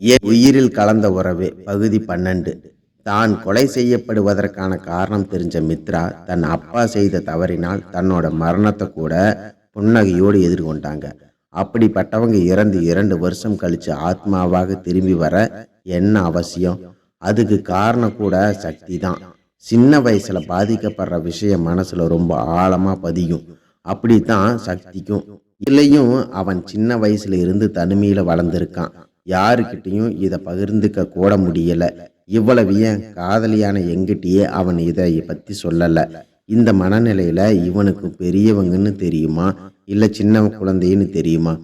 என் உயிரில் கலந்த உறவே பகுதி பன்னெண்டு. தான் கொலை செய்யப்படுவதற்கான காரணம் தெரிஞ்ச மித்ரா தன் அப்பா செய்த தவறினால் தன்னோட மரணத்தை கூட புன்னகையோடு எதிர்கொண்டாங்க. அப்படிப்பட்டவங்க இறந்து இரண்டு வருஷம் கழிச்சு ஆத்மாவாக திரும்பி வர என்ன அவசியம்? அதுக்கு காரணம் கூட சக்தி தான் சின்ன வயசுல பாதிக்கப்படுற விஷயம் மனசுல ரொம்ப ஆழமா பதியும். அப்படித்தான் சக்திக்கும் இல்லையும் அவன் சின்ன வயசுல இருந்து தனிமையில வளர்ந்துருக்கான். யாருக்கிட்டையும் இதை பகிர்ந்துக்க கூட முடியலை. இவ்வளவு ஏன் காதலியான எங்கிட்டயே அவன் இதை பற்றி சொல்லலை. இந்த மனநிலையில் இவனுக்கு பெரியவங்கன்னு தெரியுமா? இல்லை சின்ன குழந்தைன்னு தெரியுமா?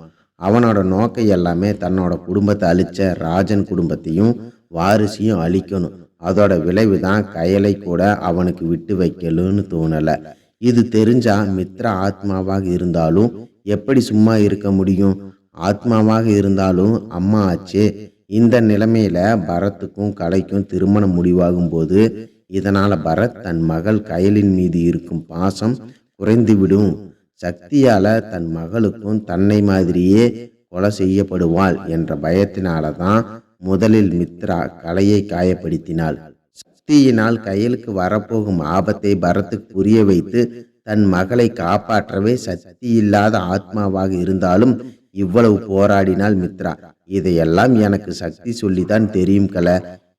அவனோட நோக்கம் எல்லாமே தன்னோட குடும்பத்தை அழிச்ச ராஜன் குடும்பத்தையும் வாரிசையும் அழிக்கணும். அதோட விளைவு தான் கயலை கூட அவனுக்கு விட்டு வைக்கலும்னு தோணலை. இது தெரிஞ்சா மித்ரா ஆத்மாவாக இருந்தாலும் எப்படி சும்மா இருக்க முடியும்? ஆத்மாவாக இருந்தாலும் அம்மா ஆச்சே இந்த நிலைமையில பரத்துக்கும் கலைக்கும் திருமணம் முடிவாகும் போது இதனால பரத் தன் மகள் கயலின் மீது இருக்கும் பாசம் குறைந்துவிடும். சக்தியால தன் மகளுக்கும் தன்னை மாதிரியே கொலை செய்யப்படுவாள் என்ற பயத்தினால தான் முதலில் மித்ரா கலையை காயப்படுத்தினாள். சக்தியினால் கையலுக்கு வரப்போகும் ஆபத்தை பரத்துக்கு புரிய வைத்து தன் மகளை காப்பாற்றவே சக்தி இல்லாத ஆத்மாவாக இருந்தாலும் இவ்வளவு போராடினாள் மித்ரா. இதையெல்லாம் எனக்கு சக்தி சொல்லிதான் தெரியும் கல.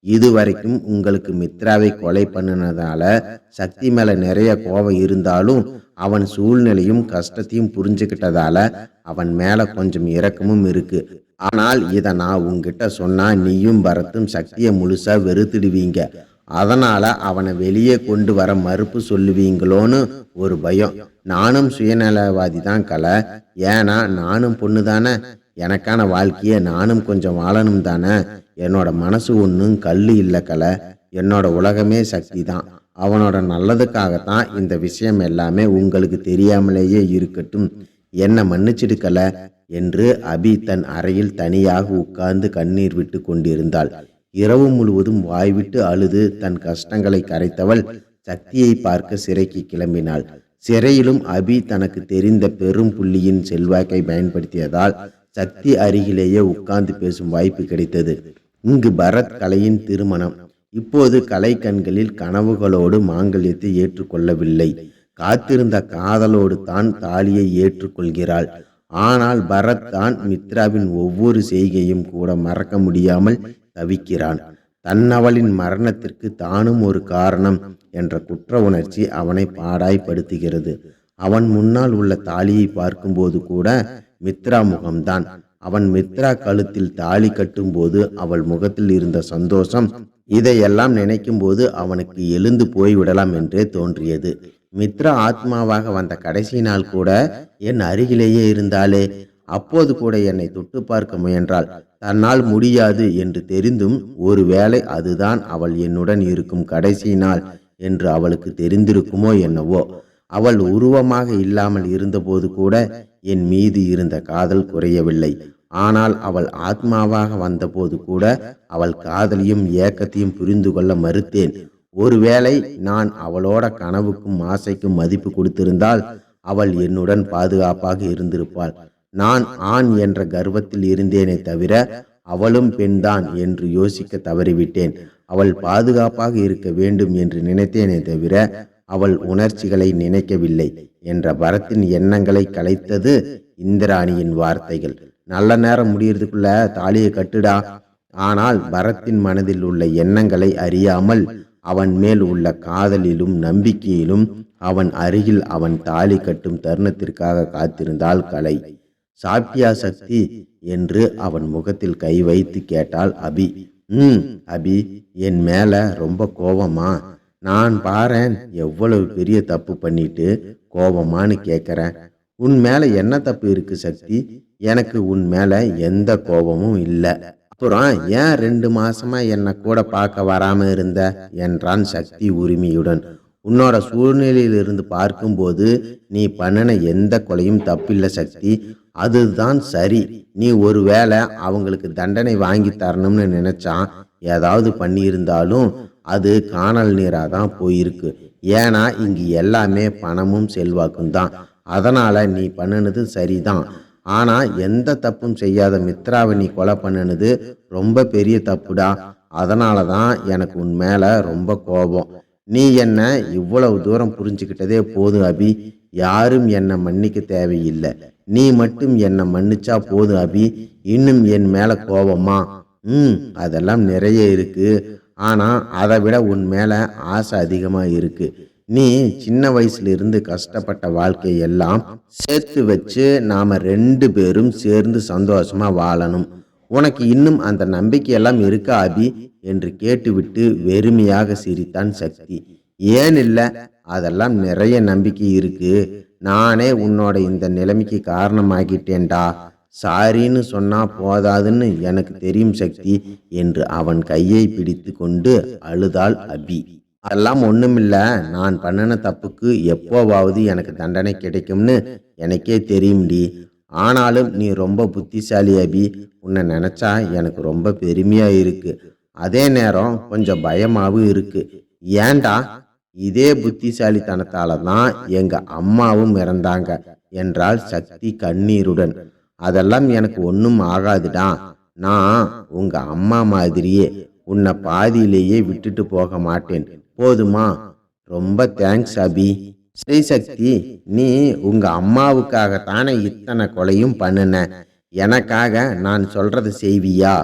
இதுவரைக்கும் உங்களுக்கு மித்ராவை கொலை பண்ணினதால சக்தி மேல நிறைய கோபம் இருந்தாலும் அவன் சூழ்நிலையும் கஷ்டத்தையும் புரிஞ்சுக்கிட்டதால அவன் மேல கொஞ்சம் இரக்கமும் இருக்கு. ஆனால் இதை நான் உங்ககிட்ட சொன்னா நீயும் பரத்தும் சக்தியை முழுசா வெறுத்துடுவீங்க. அதனால அவனை வெளியே கொண்டு வர மறுப்பு சொல்லுவீங்களோன்னு ஒரு பயம். நானும் சுயநலவாதி தான் கலை. ஏன்னா நானும் பொண்ணு தானே எனக்கான வாழ்க்கையை நானும் கொஞ்சம் வாழணும் தானே. என்னோட மனசு ஒன்றும் கல் இல்லை கலை. என்னோட உலகமே சக்தி தான் அவனோட நல்லதுக்காகத்தான் இந்த விஷயம் எல்லாமே உங்களுக்கு தெரியாமலேயே இருக்கட்டும். என்னை மன்னிச்சிடுக்கல என்று அபி தன் அறையில் தனியாக உட்கார்ந்து கண்ணீர் விட்டு கொண்டிருந்தாள். இரவு முழுவதும் வாய்விட்டு அழுது தன் கஷ்டங்களை கரைத்தவள் சக்தியை பார்க்க சிறைக்கு கிளம்பினாள். சிறையிலும் அபி தனக்கு தெரிந்த பெரும் புள்ளியின் செல்வாக்கை பயன்படுத்தியதால் சக்தி அருகிலேயே உட்கார்ந்து பேசும் வாய்ப்பு கிடைத்தது. இங்கு பரத் கலையின் திருமணம். இப்போது கலை கண்களில் கனவுகளோடு மாங்கல்யத்தை ஏற்றுக்கொள்ளவில்லை. காத்திருந்த காதலோடு தான் தாலியை ஏற்றுக்கொள்கிறாள். ஆனால் பரத் தான் மித்ராவின் ஒவ்வொரு செய்கையும் கூட மறக்க முடியாமல் தவிக்கிறான். தன்னவளின் மரணத்திற்கு தானும் ஒரு காரணம் என்ற குற்ற உணர்ச்சி அவனை பாடாய்படுத்துகிறது அவன் முன்னால் உள்ள தாலியை பார்க்கும்போது கூட மித்ரா முகம்தான். அவன் மித்ரா கழுத்தில் தாலி கட்டும்போது அவள் முகத்தில் இருந்த சந்தோஷம் இதையெல்லாம் நினைக்கும் போது அவனுக்கு எழுந்து போய்விடலாம் என்றே தோன்றியது. மித்ரா ஆத்மாவாக வந்த கடைசி நாள் கூட என் அருகிலேயே இருந்தாலே அப்போது கூட என்னை தொட்டு பார்க்க முயன்றாள். தன்னால் முடியாது என்று தெரிந்தும் ஒருவேளை அதுதான் அவள் என்னுடன் இருக்கும் கடைசி நாள் என்று அவளுக்கு தெரிந்திருக்குமோ என்னவோ. அவள் உருவமாக இல்லாமல் இருந்தபோது கூட என் மீது இருந்த காதல் குறையவில்லை. ஆனால் அவள் ஆத்மாவாக வந்தபோது கூட அவள் காதலையும் ஏக்கத்தையும் புரிந்து கொள்ள மறுத்தேன். ஒருவேளை நான் அவளோட கனவுக்கும் ஆசைக்கும் மதிப்பு கொடுத்திருந்தால் அவள் என்னுடன் பாதுகாப்பாக இருந்திருப்பாள். நான் ஆண் என்ற கர்வத்தில் இருந்தேனே தவிர அவளும் பெண்தான் என்று யோசிக்க தவறிவிட்டேன். அவள் பாதுகாப்பாக இருக்க வேண்டும் என்று நினைத்தேனே தவிர அவள் உணர்ச்சிகளை நினைக்கவில்லை என்ற பரத்தின் எண்ணங்களை கலைத்தது இந்திராணியின் வார்த்தைகள். நல்ல நேரம் முடியறதுக்குள்ள தாலியை கட்டுடா. ஆனால் பரத்தின் மனதில் உள்ள எண்ணங்களை அறியாமல் அவன் மேல் உள்ள காதலிலும் நம்பிக்கையிலும் அவன் அருகில் அவன் தாலி கட்டும் தருணத்திற்காக காத்திருந்தாள் கலை. சாப்பியா சக்தி என்று அவன் முகத்தில் கை வைத்து கேட்டாள் அபி ம் அபி என் மேல ரொம்ப கோபமா நான் பாரேன் எவ்வளவு பெரிய தப்பு பண்ணிட்டு கோபமானு கேட்குறேன் உன் மேல என்ன தப்பு இருக்கு சக்தி? எனக்கு உன் மேல எந்த கோபமும் இல்லை. அப்புறம் ஏன் ரெண்டு மாசமா என்னை கூட பார்க்க வராம இருந்த? என்றான் சக்தி உரிமையுடன். உன்னோட சூழ்நிலையிலிருந்து பார்க்கும்போது நீ பண்ணின எந்த கொலையும் தப்பில்லை சக்தி. அதுதான் சரி. நீ ஒருவேளை அவங்களுக்கு தண்டனை வாங்கி தரணும்னு நினைச்சான் ஏதாவது பண்ணியிருந்தாலும் அது காணல் நீராக தான் போயிருக்கு. ஏன்னா இங்கு எல்லாமே பணமும் செல்வாக்கும் தான். அதனால் நீ பண்ணினது சரிதான். ஆனால் எந்த தப்பும் செய்யாத மித்ராவை நீ கொலை பண்ணுனது ரொம்ப பெரிய தப்புடா. அதனால தான் எனக்கு உன் மேலே ரொம்ப கோபம். நீ என்ன இவ்வளவு தூரம் புரிஞ்சுக்கிட்டதே போதும் அபி. யாரும் என்னை மன்னிக்க தேவையில்லை. நீ மட்டும் என்னை மன்னிச்சா போதும் அபி. இன்னும் என் மேல கோபமா? ம் அதெல்லாம் நிறைய இருக்கு. ஆனா அதை விட உன் மேல ஆசை அதிகமா இருக்கு. நீ சின்ன வயசுல இருந்து கஷ்டப்பட்ட வாழ்க்கையெல்லாம் சேர்த்து வச்சு நாம ரெண்டு பேரும் சேர்ந்து சந்தோஷமா வாழணும். உனக்கு இன்னும் அந்த நம்பிக்கையெல்லாம் இருக்கா அபி? என்று கேட்டுவிட்டு வெறுமையாக சிரித்தான் சக்தி. ஏன் இல்லை அதெல்லாம் நிறைய நம்பிக்கை இருக்கு. நானே உன்னோட இந்த நிலைமைக்கு காரணமாகிட்டேன்டா. சாரின்னு சொன்னா போதாதுன்னு எனக்கு தெரியும் சக்தி என்று அவன் கையை பிடித்து கொண்டு அழுதாள் அபி. அதெல்லாம் ஒண்ணுமில்ல நான் பண்ணின தப்புக்கு எப்போவாவது எனக்கு தண்டனை கிடைக்கும்னு எனக்கே தெரியும்டி. ஆனாலும் நீ ரொம்ப புத்திசாலி அபி. உன்னை நினைச்சா எனக்கு ரொம்ப பெருமையா இருக்கு. அதே நேரம் கொஞ்சம் பயமாவும் இருக்கு. ஏன்டா? இதே புத்திசாலித்தனத்தால தான் எங்க அம்மாவும் இறந்தாங்க என்றால் சக்தி கண்ணீருடன். அதெல்லாம் எனக்கு ஒன்றும் ஆகாதுடா. நான் உங்க அம்மா மாதிரியே உன்னை பாதியிலேயே விட்டுட்டு போக மாட்டேன். போதுமா? ரொம்ப தேங்க்ஸ் அபி. ஸ்ரீசக்தி நீ உங்க அம்மாவுக்காகத்தானே இத்தனை கொலையும் பண்ணுன? எனக்காக நான் சொல்றது செய்வியா?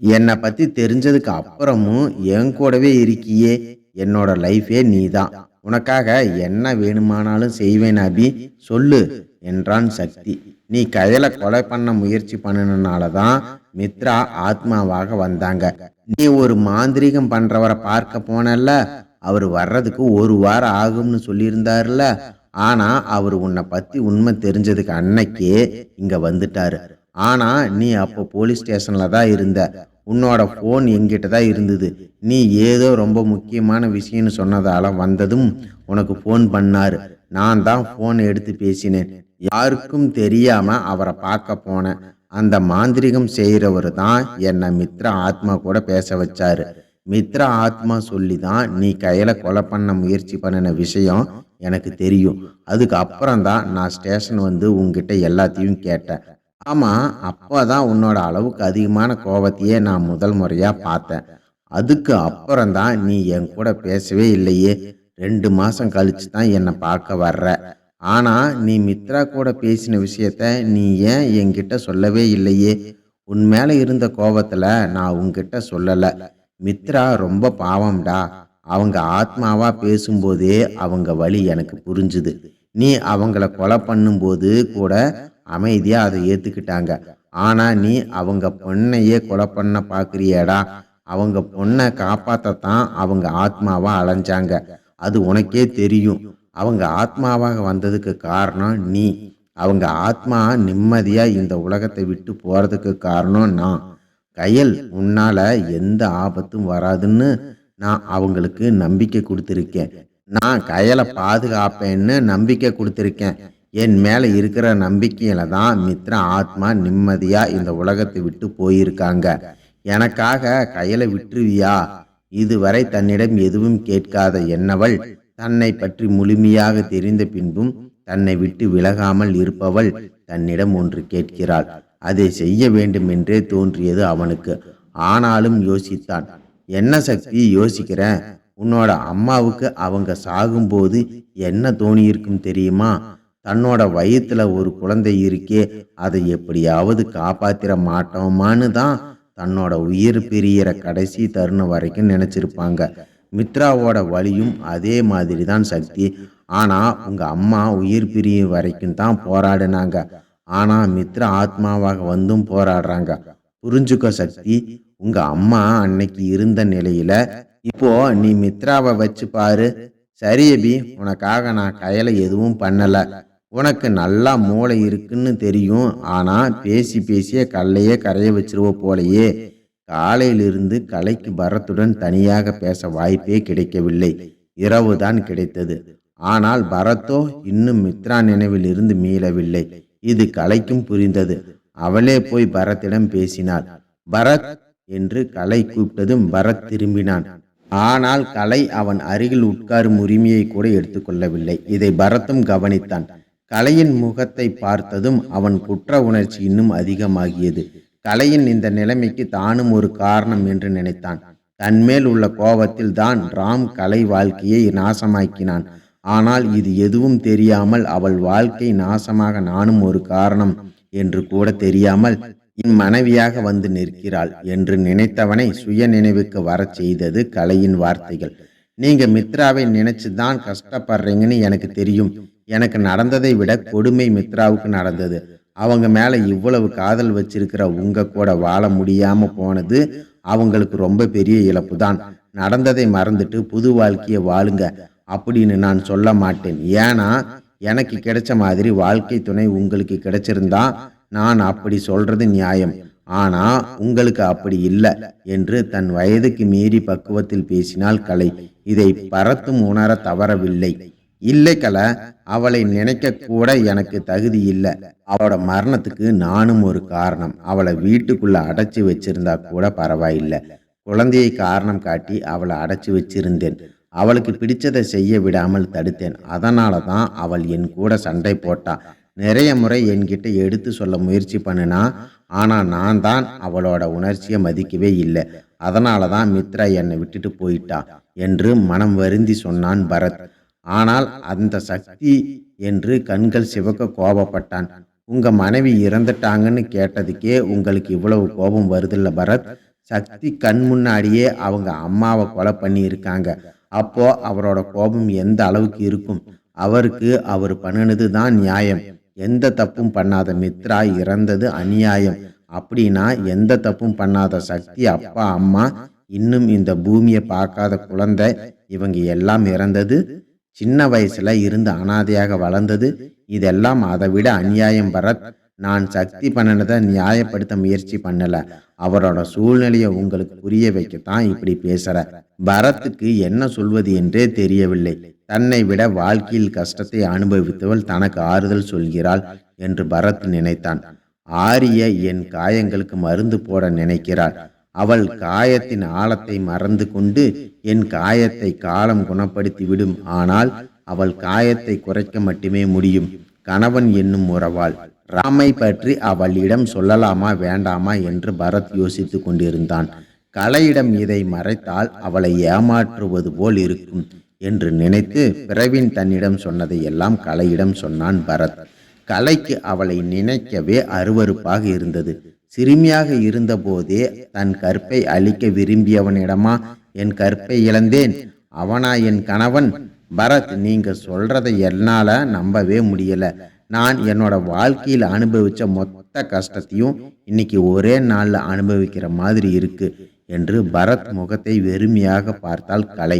என்னை பத்தி தெரிஞ்சதுக்கு அப்புறமும் என் கூடவே இருக்கியே. என்னோட லைஃபே நீதான். உனக்காக என்ன வேணுமானாலும் செய்வேன் அபி. சொல்லு என்றான் சக்தி. நீ கையில கொலை பண்ண முயற்சி பண்ணினால தான் மித்ரா ஆத்மாவாக வந்தாங்க. நீ ஒரு மாந்திரீகம் பண்றவரை பார்க்க போனல்ல? அவர் வர்றதுக்கு ஒரு வாரம் ஆகும்னு சொல்லியிருந்தார்ல. ஆனா அவர் உன்னை பத்தி உண்மை தெரிஞ்சதுக்கு அன்னைக்கே இங்க வந்துட்டாரு. ஆனா நீ அப்போ போலீஸ் ஸ்டேஷன்ல தான் இருந்த. உன்னோட ஃபோன் எங்கிட்ட தான் இருந்தது. நீ ஏதோ ரொம்ப முக்கியமான விஷயம்னு சொன்னதால வந்ததும் உனக்கு ஃபோன் பண்ணாரு. நான் தான் ஃபோன் எடுத்து பேசினேன். யாருக்கும் தெரியாம அவரை பார்க்க போனேன். அந்த மாந்திரிகம் செய்கிறவர் தான் என்னை மித்ரா ஆத்மா கூட பேச வச்சாரு. மித்ரா ஆத்மா சொல்லி தான் நீ கையில கொலை பண்ண முயற்சி பண்ணின விஷயம் எனக்கு தெரியும். அதுக்கு அப்புறம் தான் நான் ஸ்டேஷன் வந்து உங்ககிட்ட எல்லாத்தையும் கேட்டேன். ஆமா அப்போதான் உன்னோட அளவுக்கு அதிகமான கோபத்தையே நான் முதல் முறையா பார்த்தேன். அதுக்கு அப்புறம் தான் நீ என் கூட பேசவே இல்லையே. ரெண்டு மாசம் கழிச்சு தான் என்னை பார்க்க வர்ற. ஆனா நீ மித்ரா கூட பேசின விஷயத்த நீ ஏன் என்கிட்ட சொல்லவே இல்லையே? உன் மேல இருந்த கோபத்துல நான் உன்கிட்ட சொல்லலை. மித்ரா ரொம்ப பாவம்டா. அவங்க ஆத்மாவா பேசும்போதே அவங்க வழி எனக்கு புரிஞ்சுது. நீ அவங்கள கொலை பண்ணும்போது கூட அமைதியா அதை ஏத்துக்கிட்டாங்க. ஆனா நீ அவங்க பொண்ணையே கொலை பண்ண பாக்குறியேடா. அவங்க பொண்ணை காப்பாத்தத்தான் அவங்க ஆத்மாவா அலைஞ்சாங்க. அது உனக்கே தெரியும். அவங்க ஆத்மாவாக வந்ததுக்கு காரணம் நீ. அவங்க ஆத்மா நிம்மதியா இந்த உலகத்தை விட்டு போறதுக்கு காரணம் நான். கையல் உன்னால எந்த ஆபத்தும் வராதுன்னு நான் அவங்களுக்கு நம்பிக்கை கொடுத்துருக்கேன். நான் கையலை பாதுகாப்பேன்னு நம்பிக்கை கொடுத்துருக்கேன். என் மேலே இருக்கிற நம்பிக்கையில தான் மித்ரா ஆத்மா நிம்மதியா இந்த உலகத்தை விட்டு போயிருக்காங்க. எனக்காக கையலை விட்டுருவியா? இதுவரை தன்னிடம் எதுவும் கேட்காத என்னவள் தன்னை பற்றி முழுமையாக தெரிந்த பின்பும் தன்னை விட்டு விலகாமல் இருப்பவள் தன்னிடம் ஒன்று கேட்கிறாள். அதை செய்ய வேண்டும் என்றே தோன்றியது அவனுக்கு. ஆனாலும் யோசித்தான். என்ன சக்தி யோசிக்கிறேன். உன்னோட அம்மாவுக்கு அவங்க சாகும்போது என்ன தோணியிருக்கும் தெரியுமா? தன்னோட வயித்துல ஒரு குழந்தை இருக்கே அதை எப்படியாவது காப்பாத்திர மாட்டோமான்னு தான் தன்னோட உயிர் பிரியற கடைசி தருணம் வரைக்கும் நினைச்சிருப்பாங்க. மித்ராவோட வழியும் அதே மாதிரி தான் சக்தி. ஆனா உங்க அம்மா உயிர் பிரியும் வரைக்கும் தான் போராடினாங்க. ஆனா மித்ரா ஆத்மாவாக வந்தும் போராடுறாங்க. புரிஞ்சுக்க சக்தி உங்க அம்மா அன்னைக்கு இருந்த நிலையில இப்போ நீ மித்ராவை வச்சு பாரு. சரி அபி உனக்காக நான் கையில எதுவும் பண்ணல. உனக்கு நல்லா மூளை இருக்குன்னு தெரியும். ஆனா பேசி பேசியே கல்லையே கரைய வச்சிருவ போலையே. காலையிலிருந்து கலைக்கு பரத்துடன் தனியாக பேச வாய்ப்பே கிடைக்கவில்லை. இரவுதான் கிடைத்தது. ஆனால் பரத்தோ இன்னும் மித்ரா நினைவில் இருந்து மீளவில்லை. இது கலைக்கும் புரிந்தது. அவளே போய் பரத்திடம் பேசினாள். பரத் என்று கலை கூப்பிட்டதும் பரத் திரும்பினான். ஆனால் கலை அவன் அருகில் உட்காரும் உரிமையை கூட எடுத்துக்கொள்ளவில்லை. இதை பரத்தும் கவனித்தான். கலையின் முகத்தை பார்த்ததும் அவன் குற்ற உணர்ச்சி இன்னும் அதிகமாகியது. கலையின் இந்த நிலைமைக்கு தானும் ஒரு காரணம் என்று நினைத்தான். தன்மேல் உள்ள கோபத்தில் தான் ராம் கலை வாழ்க்கையை நாசமாக்கினான். ஆனால் இது எதுவும் தெரியாமல் அவள் வாழ்க்கை நாசமாக நானும் ஒரு காரணம் என்று கூட தெரியாமல் என் மனைவியாக வந்து நிற்கிறாள் என்று நினைத்தவனை சுய நினைவுக்கு வரச் செய்தது கலையின் வார்த்தைகள். நீங்க மித்ராவை நினைச்சு தான் கஷ்டப்படுறீங்கன்னு எனக்கு தெரியும். எனக்கு நடந்ததை விட கொடுமை மித்ராவுக்கு நடந்தது. அவங்க மேல இவ்வளவு காதல் வச்சிருக்கிற உங்க கூட வாழ முடியாம போனது அவங்களுக்கு ரொம்ப பெரிய இழப்பு தான் நடந்ததை மறந்துட்டு புது வாழ்க்கையை வாழுங்க. அப்படின்னு நான் சொல்ல மாட்டேன். ஏன்னா எனக்கு கிடைச்ச மாதிரி வாழ்க்கை துணை உங்களுக்கு கிடைச்சிருந்தா நான் அப்படி சொல்றது நியாயம். ஆனா உங்களுக்கு அப்படி இல்லை என்று தன் வயதுக்கு மீறி பக்குவத்தில் பேசினால் கலை. இதை பரத்தும் உணர தவறவில்லை. இல்லை கலை அவளை நினைக்க கூட எனக்கு தகுதி இல்லை. அவளோட மரணத்துக்கு நானும் ஒரு காரணம். அவளை வீட்டுக்குள்ள அடைச்சி வச்சிருந்தா கூட பரவாயில்லை. குழந்தையை காரணம் காட்டி அவளை அடைச்சி வச்சிருந்தேன். அவளுக்கு பிடிச்சதை செய்ய விடாமல் தடுத்தேன். அதனால தான் அவள் என் கூட சண்டை போட்டா. நிறைய முறை என்கிட்ட எடுத்து சொல்ல முயற்சி பண்ணினா ஆனால் நான் தான் அவளோட உணர்ச்சியை மதிக்கவே இல்லை. அதனால தான் மித்ரா என்னை விட்டுட்டு போயிட்டா என்று மனம் வருந்தி சொன்னான் பரத். ஆனால் அந்த சக்தி என்று கண்கள் சிவக்க கோபப்பட்டான். உங்க மனைவி இறந்துட்டாங்கன்னு கேட்டதுக்கே உங்களுக்கு இவ்வளவு கோபம் வருதில்ல பரத். சக்தி கண் முன்னாடியே அவங்க அம்மாவை கொலை பண்ணியிருக்காங்க. அப்போ அவரோட கோபம் எந்த அளவுக்கு இருக்கும்? அவருக்கு அவர் பண்ணினது தான் நியாயம். எந்த தப்பும் பண்ணாத மித்ரா இறந்தது அநியாயம். அப்படின்னா எந்த தப்பும் பண்ணாத சக்தி அப்பா அம்மா இன்னும் இந்த பூமியை பார்க்காத குழந்தை இவங்க எல்லாம் இறந்தது. சின்ன வயசுல இருந்து அனாதையாக வளர்ந்தது. இதெல்லாம் அதை விட அநியாயம் பரத். நான் சக்தி பண்ணனதை நியாயப்படுத்த முயற்சி பண்ணல. அவரோட சூழ்நிலையை உங்களுக்கு புரிய வைக்கத்தான் இப்படி பேசுற. பரத்துக்கு என்ன சொல்வது என்றே தெரியவில்லை. தன்னை விட வாழ்க்கையில் கஷ்டத்தை அனுபவித்தவள் தனக்கு ஆறுதல் சொல்கிறாள் என்று பரத் நினைத்தான். ஆரிய என் காயங்களுக்கு மருந்து போட நினைக்கிறாள். அவள் காயத்தின் ஆழத்தை மறந்து கொண்டு என் காயத்தை காலம் குணப்படுத்தி விடும். ஆனால் அவள் காயத்தை குறைக்க மட்டுமே முடியும். கணவன் என்னும் உறவாள் ராமை பற்றி அவளிடம் சொல்லலாமா வேண்டாமா என்று பரத் யோசித்து கொண்டிருந்தான். கலையிடம் இதை மறைத்தால் அவளை ஏமாற்றுவது போல் இருக்கும் என்று நினைத்து பிரவீன் தன்னிடம் சொன்னதை எல்லாம் கலையிடம் சொன்னான் பரத். கலைக்கு அவளை நினைக்கவே அருவருப்பாக இருந்தது. சிறுமியாக இருந்தபோதே தன் கற்பை அழிக்க விரும்பியவனிடமா என் கற்பை இழந்தேன் அவனா என் கணவன்? பரத் நீங்க சொல்றதை என்னால நம்பவே முடியல. நான் என்னோட வாழ்க்கையில் அனுபவிச்ச மொத்த கஷ்டத்தையும் இன்னைக்கு ஒரே நாளில் அனுபவிக்கிற மாதிரி இருக்கு என்று பரத் முகத்தை வெறுமையாக பார்த்தால் கலை.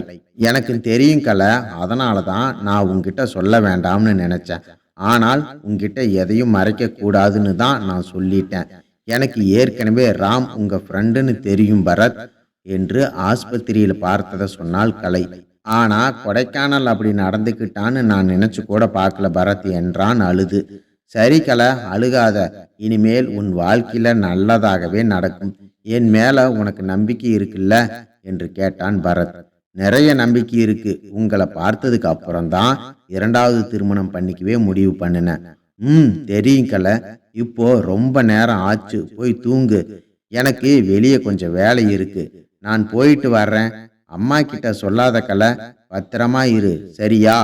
எனக்கு தெரியும் கலை. அதனால தான் நான் உங்ககிட்ட சொல்ல வேண்டாம்னு நினைச்சேன். ஆனால் உங்ககிட்ட எதையும் மறைக்க கூடாதுன்னு தான் நான் சொல்லிட்டேன். எனக்கு ஏற்கனவே ராம் உங்க ஃப்ரெண்டுன்னு தெரியும் பரத் என்று ஆஸ்பத்திரியில் பார்த்ததை சொன்னால் கலை. ஆனா கொடைக்கானல் அப்படி நடந்துக்கிட்டான்னு நான் நினைச்சு கூட பார்க்கல பரத் என்றான் அழுது. சரி கலை அழுகாத. இனிமேல் உன் வாழ்க்கையில நல்லதாகவே நடக்கும். என் மேல உனக்கு நம்பிக்கை இருக்குல்ல? என்று கேட்டான் பரத். நிறைய நம்பிக்கை இருக்கு. உங்களை பார்த்ததுக்கு அப்புறம்தான் இரண்டாவது திருமணம் பண்ணிக்கவே முடிவு பண்ணினேன் ம் தெரியும் கலை. இப்போ ரொம்ப நேரம் ஆச்சு. போய் தூங்கு. எனக்கு வெளியே கொஞ்சம் வேலை இருக்கு. நான் போயிட்டு வர்றேன். அம்மா கிட்ட சொல்லாத கலை பத்திரமா இரு சரியா?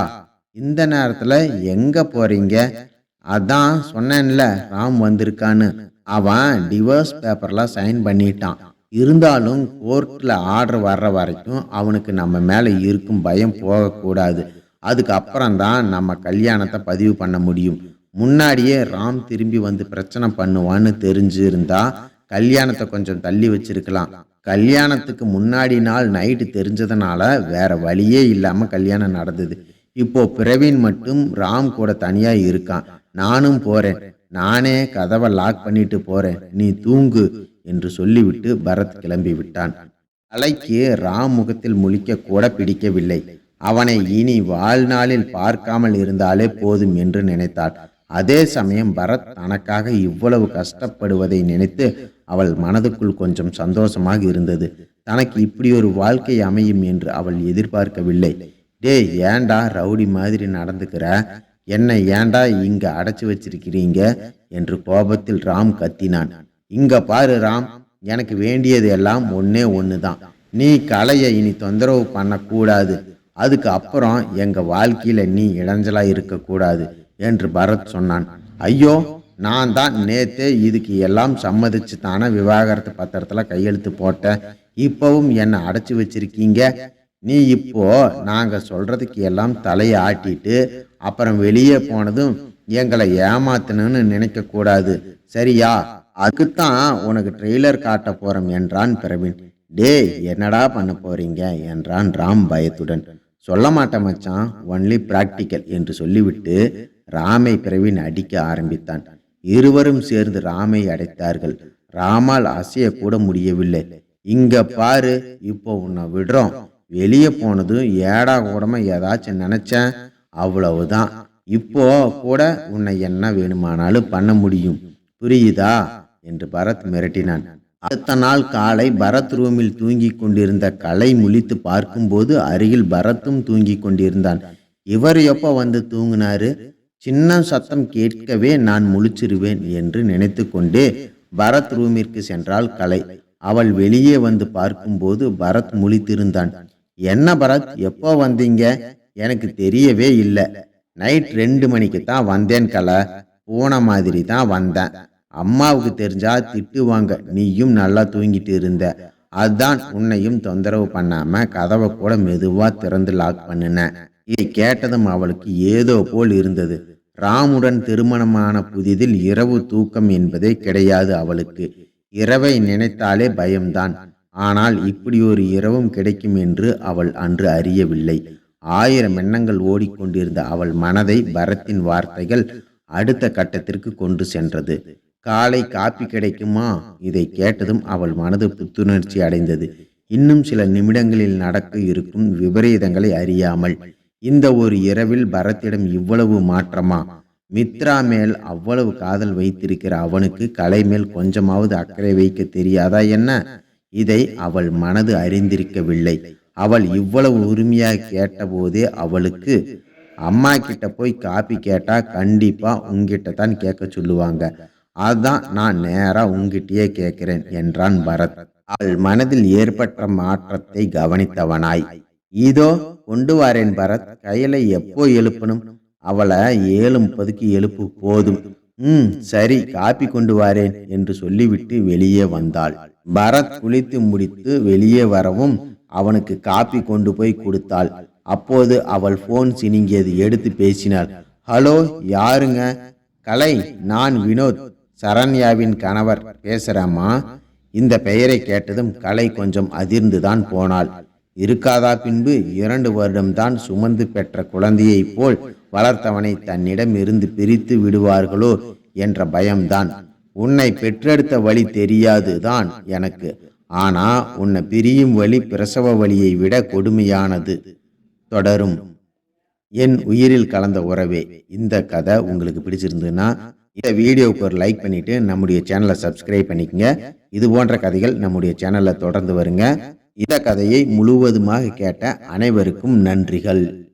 இந்த நேரத்துல எங்க போறீங்க? அதான் சொன்னேன்ல ராம் வந்திருக்கான்னு. அவன் டிவோர்ஸ் பேப்பர்லாம் சைன் பண்ணிட்டான். இருந்தாலும் கோர்ட்டில் ஆர்டர் வர்ற வரைக்கும் அவனுக்கு நம்ம மேலே இருக்கும் பயம் போகக்கூடாது. அதுக்கப்புறம் தான் நம்ம கல்யாணத்தை பதிவு பண்ண முடியும். முன்னாடியே ராம் திரும்பி வந்து பிரச்சனை பண்ணுவான்னு தெரிஞ்சிருந்தா கல்யாணத்தை கொஞ்சம் தள்ளி வச்சிருக்கலாம். கல்யாணத்துக்கு முன்னாடி நாள் நைட்டு தெரிஞ்சதுனால வேற வழியே இல்லாமல் கல்யாணம் நடந்தது. இப்போ பிரவீன் மட்டும் ராம் கூட தனியா இருக்கான். நானும் போறேன். நானே கதவை லாக் பண்ணிட்டு போறேன். நீ தூங்கு என்று சொல்லிவிட்டு பரத் கிளம்பி விட்டான். அலைக்கு ராம் முகத்தில் முழிக்க கூட பிடிக்கவில்லை. அவனை இனி வாழ்நாளில் பார்க்காமல் இருந்தாலே போதும் என்று நினைத்தாள். அதே சமயம் பரத் தனக்காக இவ்வளவு கஷ்டப்படுவதை நினைத்து அவள் மனதுக்குள் கொஞ்சம் சந்தோஷமாக இருந்தது. தனக்கு இப்படி ஒரு வாழ்க்கை அமையும் என்று அவள் எதிர்பார்க்கவில்லை. டேய் ஏன்டா ரவுடி மாதிரி நடந்துக்கிற? என்னை ஏண்டா இங்க அடைச்சி வச்சிருக்கிறீங்க? என்று கோபத்தில் ராம் கத்தினான். இங்க பாரு ராம் எனக்கு வேண்டியது எல்லாம் ஒன்னே ஒன்று தான் நீ கலையை இனி தொந்தரவு பண்ணக்கூடாது. அதுக்கு அப்புறம் எங்க வாழ்க்கையில நீ இளைஞலா இருக்கக்கூடாது என்று பரத் சொன்னான். ஐயோ நான் தான் நேத்தே இதுக்கு எல்லாம் சம்மதிச்சு தானே விவாகரத்து பத்திரத்தில் கையெழுத்து போட்டேன். இப்போவும் என்னை அடைச்சி வச்சிருக்கீங்க. நீ இப்போ நாங்கள் சொல்கிறதுக்கு எல்லாம் தலையை ஆட்டிட்டு அப்புறம் வெளியே போனதும் எங்களை ஏமாத்தணும்னு நினைக்கக்கூடாது சரியா? அதுக்குத்தான் உனக்கு ட்ரெய்லர் காட்ட போகிறோம் என்றான் பிரவீன். டேய் என்னடா பண்ண போறீங்க? என்றான் ராம் பயத்துடன். சொல்ல மாட்டேன் மச்சான் ஒன்லி பிராக்டிக்கல் என்று சொல்லிவிட்டு ராமை பிரவீன் அடிக்க ஆரம்பித்தான். இருவரும் சேர்ந்து ராமை அடைத்தார்கள். ராமால் அசைய கூட முடியவில்லை. இங்க பாரு இப்போ உன்னை விடுறோம். வெளியே போனதும் ஏடா கூடமா ஏதாச்சும் நினைச்சேன். அவ்வளவுதான். இப்போ கூட உன்னை என்ன வேணுமானாலும் பண்ண முடியும். புரியுதா? என்று பரத் மிரட்டினான். அடுத்த நாள் காலை பரத் ரூமில் தூங்கிக் கொண்டிருந்த கலை முழித்து பார்க்கும்போது அருகில் பரத்தும் தூங்கிக் கொண்டிருந்தான். இவர் எப்போ வந்து தூங்கினாரு? சின்ன சத்தம் கேட்கவே நான் முழிச்சிருவேன் என்று நினைத்து கொண்டே பரத் ரூமிற்கு சென்றாள் கலை. அவள் வெளியே வந்து பார்க்கும்போது பரத் முழித்திருந்தான். என்ன பரத் எப்போ வந்தீங்க? எனக்கு தெரியவே இல்லை. நைட் ரெண்டு மணிக்கு தான் வந்தேன் கலை. போன மாதிரி தான் வந்தேன். அம்மாவுக்கு தெரிஞ்சா திட்டுவாங்க. நீயும் நல்லா தூங்கிட்டு இருந்த. அதான் உன்னையும் தொந்தரவு பண்ணாம கதவை கூட மெதுவா திறந்து லாக் பண்ணினேன். இதை கேட்டதும் அவளுக்கு ஏதோ போல் இருந்தது. ராமுடன் திருமணமான புதிதில் இரவு தூக்கம் என்பதே கிடையாது அவளுக்கு. இரவை நினைத்தாலே பயம்தான். ஆனால் இப்படி ஒரு இரவும் கிடைக்கும் என்று அவள் அன்று அறியவில்லை. ஆயிரம் எண்ணங்கள் ஓடிக்கொண்டிருந்த அவள் மனதை பரத்தின் வார்த்தைகள் அடுத்த கட்டத்திற்கு கொண்டு சென்றது. காலை காப்பி கிடைக்குமா? இதை கேட்டதும் அவள் மனது புத்துணர்ச்சி அடைந்தது. இன்னும் சில நிமிடங்களில் நடக்க இருக்கும் விபரீதங்களை அறியாமல் இந்த ஒரு இரவில் பரத்திடம் இவ்வளவு மாற்றமா? மித்ரா மேல் அவ்வளவு காதல் வைத்திருக்கிற அவனுக்கு கலை மேல் கொஞ்சமாவது அக்கறை வைக்க தெரியாதா என்ன? இதை அவள் மனது அறிந்திருக்கவில்லை. அவள் இவ்வளவு உரிமையாக கேட்டபோதே அவளுக்கு அம்மா கிட்ட போய் காப்பி கேட்டா கண்டிப்பா உங்ககிட்ட தான் கேட்க சொல்லுவாங்க. அதான் நான் நேரா உங்ககிட்டயே கேட்கிறேன் என்றான் பரத். அவள் மனதில் ஏற்பட்ட மாற்றத்தை கவனித்தவனாய். இதோ கொண்டு வாரேன் பரத் கையில எப்போ எழுப்பணும்? அவளை ஏழு முப்பதுக்கு எழுப்பு போதும். ம் சரி காப்பி கொண்டு வாரேன் என்று சொல்லிவிட்டு வெளியே வந்தாள். பரத் குளித்து முடித்து வெளியே வரவும் அவனுக்கு காப்பி கொண்டு போய் கொடுத்தாள். அப்போது அவள் போன் சினிங்கியது எடுத்து பேசினாள். ஹலோ யாருங்க? கலை நான் வினோத் சரண்யாவின் கணவர். பேசுறேம்மா. இந்த பெயரை கேட்டதும் கலை கொஞ்சம் அதிர்ந்துதான் போனாள். இருக்காதா பின்பு? இரண்டு வருடம்தான் சுமந்து பெற்ற குழந்தையைப் போல் வளர்த்தவனை தன்னிடம் இருந்து பிரித்து விடுவார்களோ என்ற பயம்தான். உன்னை பெற்றெடுத்த வழி தெரியாது தான் எனக்கு. ஆனா உன்னை பிரியும் வழி பிரசவ வழியை விட கொடுமையானது. தொடரும். என் உயிரில் கலந்த உறவே. இந்த கதை உங்களுக்கு பிடிச்சிருந்ததுன்னா இந்த வீடியோவுக்கு ஒரு லைக் பண்ணிட்டு நம்முடைய சேனலை சப்ஸ்கிரைப் பண்ணிக்கங்க. இது போன்ற கதைகள் நம்முடைய சேனலில் தொடர்ந்து வருங்க. இந்த கதையை முழுவதுமாக கேட்ட அனைவருக்கும் நன்றிகள்.